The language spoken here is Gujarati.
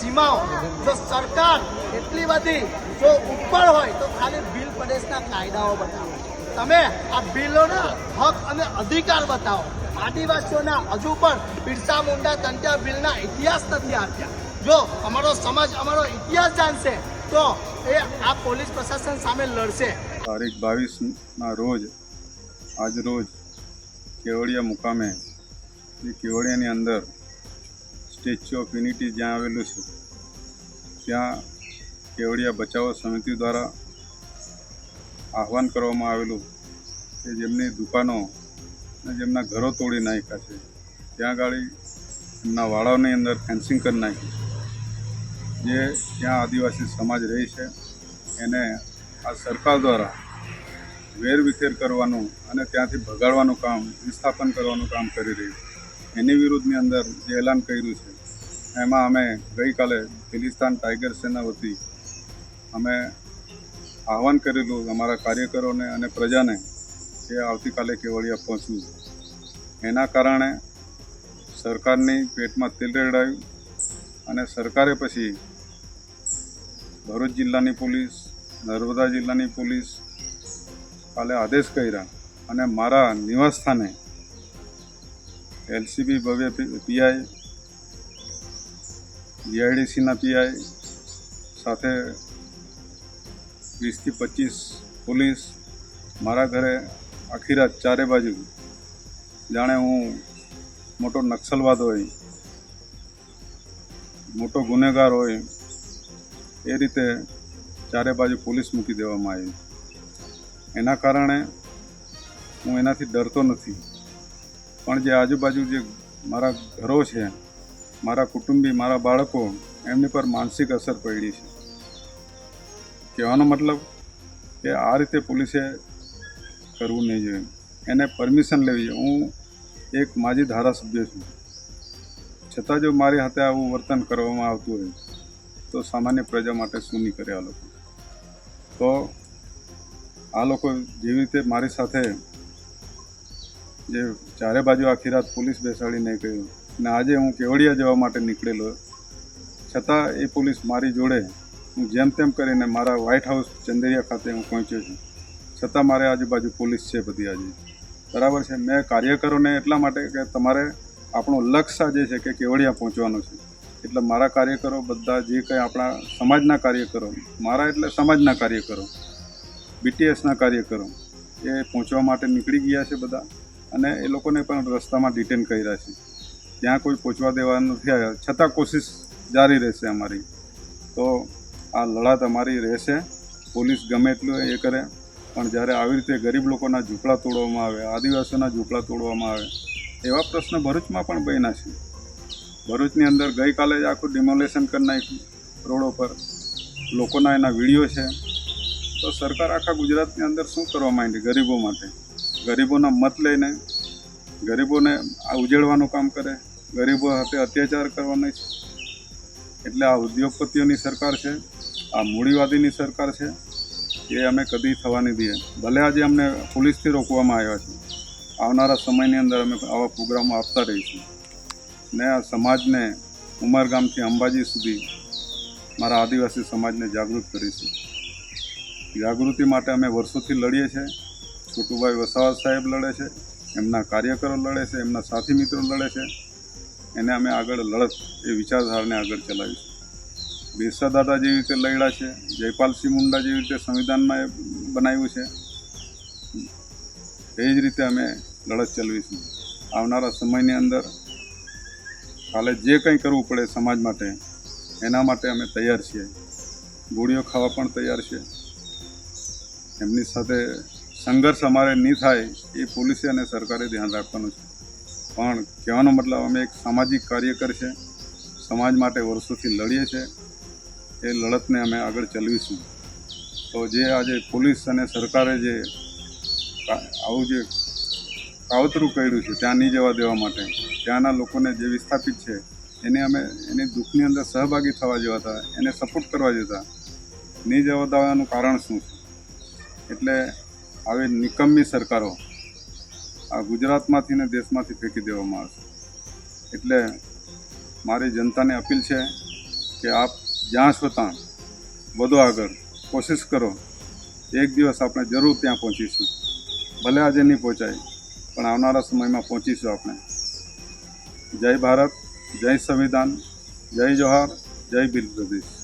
સીમાઓ જો સરકાર એટલી બધી જો ઉપર હોય તો ખાલી બિલ પ્રદેશના કાયદાઓ બતાવો. તમે આ બિલોના હક અને અધિકાર બતાવો. આદિવાસીઓના હજુ પણ બિરસા મુંડા તંત્યા બિલના ઇતિહાસ નથી આપ્યા. જો અમારો સમાજ અમારો ઇતિહાસ જાણશે તો એ આ પોલીસ પ્રશાસન સામે લડશે. તારીખ બાવીસના રોજ, આજ રોજ કેવડિયા મુકામે, એ કેવડિયાની અંદર સ્ટેચ્યુ ઓફ યુનિટી જ્યાં આવેલું છે, ત્યાં કેવડિયા બચાવો સમિતિ દ્વારા આહવાન કરવામાં આવેલું કે જેમની દુકાનો અને જેમના ઘરો તોડી નાખ્યા છે, ત્યાં ગાડી એમના વાડાઓની અંદર ફેન્સિંગ કરી નાખ્યું જે ત્યાં આદિવાસી સમાજ રહે છે, એને આ સરકાર દ્વારા વેરવિખેર કરવાનું અને ત્યાંથી ભગાડવાનું કામ, વિસ્થાપન કરવાનું કામ કરી રહ્યું એની વિરુદ્ધની અંદર જે એલાન કર્યું છે, એમાં અમે ગઈકાલે ખિલિસ્તાન ટાઈગર સેના વતી અમે આહવાન કરેલું અમારા કાર્યકરોને અને પ્રજાને કે આવતીકાલે કેવડિયા પહોંચવું એના કારણે સરકારની પેટમાં તેલ રેડાયું અને સરકારે પછી ભરૂચ જિલ્લાની પોલીસ, નર્મદા જિલ્લાની પોલીસ કાલે આદેશ કર્યા અને મારા નિવાસ સ્થાને એલસીબી ભવ્ય પીઆઈ જીઆઈડીસીના પીઆઈ સાથે વીસથી પચીસ પોલીસ મારા ઘરે આખી રાત ચારે બાજુ જાણે હું મોટો નક્સલવાદ હોય, મોટો ગુનેગાર હોય એ રીતે ચારે બાજુ પોલીસ મૂકી દેવામાં આવી. એના કારણે હું એનાથી ડરતો નથી. પણ જે આજુબાજુ જે મારા ઘરો છે, મારા કુટુંબી, મારા બાળકો, એમની પર માનસિક અસર પડી છે. કહેવાનો મતલબ કે આ રીતે પોલીસે કરવું નહીં જોઈએ. એને પરમિશન લેવી જોઈએ. હું એક માજી ધારાસભ્ય છું. છતાં જો મારી હાથે આવું વર્તન કરવામાં આવતું હોય તો સામાન્ય પ્રજા માટે શું નહીં કરે આ લોકો? તો આ લોકો જેવી રીતે મારી સાથે જે ચારે બાજુ આખી રાત પોલીસ બેસાડીને કહ્યું ને આજે હું કેવડિયા જવા માટે નીકળેલો, છતાં એ પોલીસ મારી જોડે હું જેમ તેમ કરીને મારા વ્હાઇટ હાઉસ ચંદેરિયા ખાતે હું પહોંચ્યો છું. છતાં મારે આજુબાજુ પોલીસ છે બધી આજે. બરાબર છે? મેં કાર્યકરોને એટલા માટે કે તમારે આપણું લક્ષ્ય જે છે કે કેવડિયા પહોંચવાનું છે. એટલે મારા કાર્યકરો બધા જે કંઈ આપણા સમાજના કાર્યકરો, મારા એટલે સમાજના કાર્યકરો બીટીએસના કાર્યકરો, એ પહોંચવા માટે નીકળી ગયા છે બધા અને એ લોકોને પણ રસ્તામાં ડિટેન કર્યા છે. ત્યાં કોઈ પહોંચવા દેવા નથી છતાં કોશિશ જારી રહેશે અમારી. તો આ લડાત અમારી રહેશે. પોલીસ ગમે એટલું એ કરે, પણ જ્યારે આવી રીતે ગરીબ લોકોના ઝૂંપડા તોડવામાં આવે, આદિવાસીઓના ઝૂંપડા તોડવામાં આવે, એવા પ્રશ્ન ભરૂચમાં પણ બન્યા છે. ભરૂચની અંદર ગઈકાલે જ આખું ડિમોલેશન કરી નાખ્યું રોડો પર. લોકોના એના વીડિયો છે. તો સરકાર આખા ગુજરાતની અંદર શું કરવા માંડી ગરીબો માટે? ગરીબોના મત લઈને ગરીબોને આ ઉજેડવાનું કામ કરે. ગરીબો સાથે અત્યાચાર કરવાનો છે. એટલે આ ઉદ્યોગપતિઓની સરકાર છે, આ મૂડીવાદીની સરકાર છે, એ અમે કદી થવા નહીં દઈએ. ભલે આજે અમને પોલીસથી રોકવામાં આવ્યા છે. આવનારા સમયની અંદર અમે આવા પ્રોગ્રામો આપતા રહીશું. ને આ સમાજને ઉમરગામથી અંબાજી સુધી મારા આદિવાસી સમાજને જાગૃત કરીશું. જાગૃતિ માટે અમે વર્ષોથી લડીએ છીએ. છોટુભાઈ વસાવા સાહેબ લડે છે, એમના કાર્યકરો લડે છે, એમના સાથી મિત્રો લડે છે. એને અમે આગળ લડત એ વિચારધારાને આગળ ચલાવીશું. બિરસા જેવી રીતે લડ્યા છે, જયપાલસિંહ મુંડા જેવી રીતે સંવિધાનમાં એ બનાવ્યું છે, એ જ રીતે અમે લડત ચલાવીશું. આવનારા સમયની અંદર કાલે જે કંઈ કરવું પડે સમાજ માટે, એના માટે અમે તૈયાર છીએ. ગોળીઓ ખાવા પણ તૈયાર છે. એમની સાથે સંઘર્ષ અમારે નહીં થાય એ પોલીસે અને સરકારે ધ્યાન રાખવાનું છે. પણ કહેવાનો મતલબ અમે એક સામાજિક કાર્યકર છે. સમાજ માટે વર્ષોથી લડીએ છીએ એ લડતને અમે આગળ ચલાવીશું. તો જે આજે પોલીસ અને સરકારે જે આવું જે કાવતરું કર્યું છે, ત્યાં નહીં જવા દેવા માટે ત્યાંના લોકોને જે વિસ્થાપિત છે, એને અમે એની દુઃખની અંદર સહભાગી થવા જેવા હતા, એને સપોર્ટ કરવા જતા નહીં જવા દેવાનું કારણ શું છે? એટલે આવી નિકમ્મી સરકારો આ ગુજરાતમાંથી ને દેશમાંથી ફેંકી દેવામાં આવશે. એટલે મારી જનતાને અપીલ છે કે આપ જ્યાં છો ત્યાં વધુ આગળ કોશિશ કરો. એક દિવસ આપણે જરૂર ત્યાં પહોંચીશું. ભલે આજે નહીં પહોંચાય, પણ આવનારા સમયમાં પહોંચીશું આપણે. જય ભારત જય સંવિધાન જય જોહાર જય બિલ પ્રદેશ.